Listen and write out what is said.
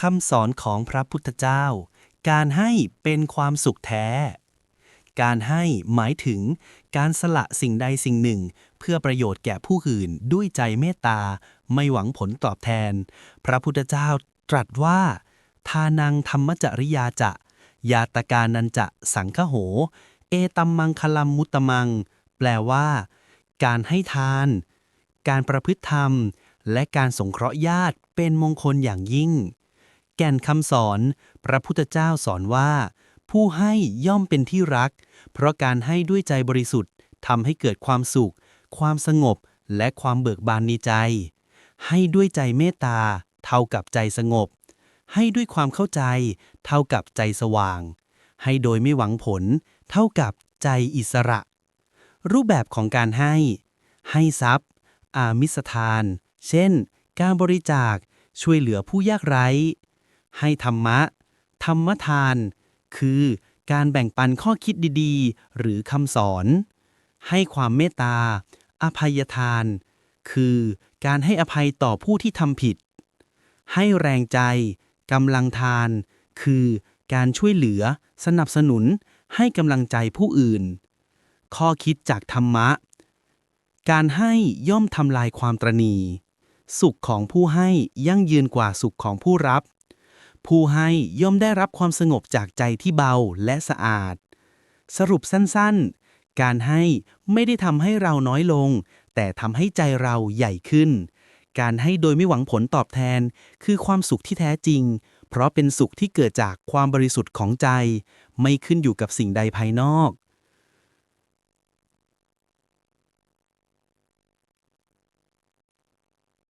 คำสอนของพระพุทธเจ้า การให้เป็นความสุขแท้ การให้หมายถึงการสละสิ่งใดสิ่งหนึ่ง เพื่อประโยชน์แก่ผู้อื่นด้วยใจเมตตา ไม่หวังผลตอบแทน พระพุทธเจ้าตรัสว่า ทานังธรรมจริยาจะ ยาตกานันจะสังคโห เอตัมมังคลัมมุตมัง แปลว่า การให้ทาน การประพฤติธรรม และการสงเคราะห์ญาติเป็นมงคลอย่างยิ่ง แก่นคำสอน พระพุทธเจ้าสอนว่า ผู้ให้ย่อมเป็นที่รัก เพราะการให้ด้วยใจบริสุทธิ์ทำให้เกิดความสุข ความสงบ และความเบิกบานในใจ ให้ด้วยใจเมตตา เท่ากับใจสงบ ให้ด้วยความเข้าใจ เท่ากับใจสว่าง ให้โดยไม่หวังผล เท่ากับใจอิสระ รูปแบบของการให้ ให้ทรัพย์ อามิสทาน เช่น การบริจาคช่วยเหลือผู้ยากไร้ ให้ธรรมะ ธรรมทาน คือการแบ่งปันข้อคิดดีๆ หรือคำสอน ให้ความเมตตา อภัยทาน คือการให้อภัยต่อผู้ที่ทำผิด ให้แรงใจกำลังทาน คือการช่วยเหลือ สนับสนุน ให้กำลังใจผู้อื่น ข้อคิดจากธรรมะ การให้ย่อมทำลายความตรณี สุขของผู้ให้ยั่งยืนกว่าสุขของผู้รับ ผู้ให้ย่อมได้รับความสงบจากใจที่เบาและสะอาด สรุปสั้นๆ การให้ไม่ได้ทำให้เราน้อยลง แต่ทำให้ใจเราใหญ่ขึ้น การให้โดยไม่หวังผลตอบแทน คือความสุขที่แท้จริง เพราะเป็นสุขที่เกิดจากความบริสุทธิ์ของใจ ไม่ขึ้นอยู่กับสิ่งใดภายนอก